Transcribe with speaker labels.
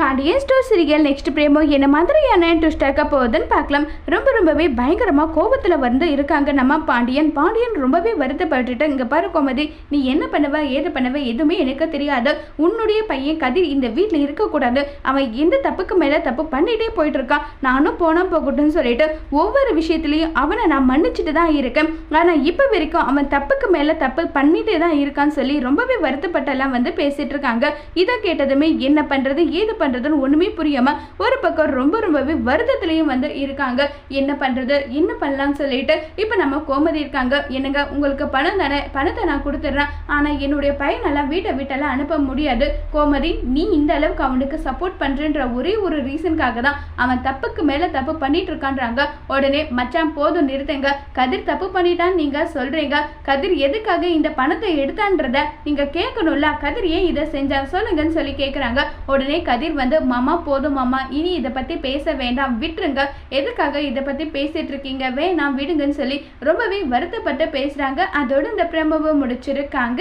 Speaker 1: Pandian store serial next promo என்ன மாதிரியான twist ஆக்க போகுதுன்னு பார்க்கலாம். ரொம்ப ரொம்பவே பயங்கரமாக கோபத்தில் வந்து இருக்காங்க நம்ம பாண்டியன். பாண்டியன் ரொம்பவே வருத்தப்பட்டுட்டு இங்கே பாரு கோமதி நீ என்ன பண்ணுவ ஏது பண்ணுவ எதுவுமே எனக்கு தெரியாது. உன்னுடைய பையன் கதிர் இந்த வீட்டில் இருக்கக்கூடாது. அவன் எந்த தப்புக்கு மேலே தப்பு பண்ணிகிட்டே போயிட்டு இருக்கான் நானும் போனால் போகட்டும்னு சொல்லிட்டு ஒவ்வொரு விஷயத்துலையும் அவனை நான் மன்னிச்சுட்டு தான் இருக்கேன். ஆனால் இப்போ வரைக்கும் அவன் தப்புக்கு மேலே தப்பு பண்ணிகிட்டே தான் இருக்கான்னு சொல்லி ரொம்பவே வருத்தப்பட்டெல்லாம் வந்து பேசிகிட்டு இருக்காங்க இதை கேட்டதுமே என்ன பண்ணுறது ஏது பண்ணுறதுன்னு ஒன்றுமே புரியாமல் ஒரு பக்கம் ரொம்ப ரொம்பவே வருத்தத்துலேயும் வந்து இருக்காங்க. என்ன பண்ணுறது என்ன பண்ணலாம்னு சொல்லிட்டு இப்போ நம்ம கோமதி இருக்காங்க. என்னங்க உங்களுக்கு பணம் தானே? பணத்தை நான் கொடுத்துட்றேன். ஆனால் என்னுடைய பையனெல்லாம் வீட்டை விட்டெல்லாம் அனுப்ப முடியாது. கோமதி நீ இந்த அளவுக்கு அவனுக்கு சப்போர்ட் பண்ணுறன்ற ஒரே ஒரு ரீசனுக்காக தான் அவன் தப்புக்கு மேலே தப்பு பண்ணிட்டு இருக்கான்றாங்க உடனே மச்சான் போதும் நிறுத்துங்க. கதிர் தப்பு பண்ணிட்டான்னு நீங்கள் சொல்கிறீங்க கதிர் எதுக்காக இந்த பணத்தை எடுத்தான்றத நீங்கள் கேட்கணும்ல. கதிர் ஏன் இதை செஞ்சா சொல்லுங்கன்னு சொல்லி கேட்குறாங்க உடனே கதிர் வந்து மாமா போதும் மாமா. இனி இதை பற்றி பேச வேண்டாம். விட்டுருங்க. எதுக்காக இதை பற்றி பேசிட்டு இருக்கீங்க? வேணாம் விடுங்கன்னு சொல்லி ரொம்பவே வருத்தப்பட்டு பேசுகிறாங்க அதோட இந்த பிரமவை முடிச்சிருக்காங்க.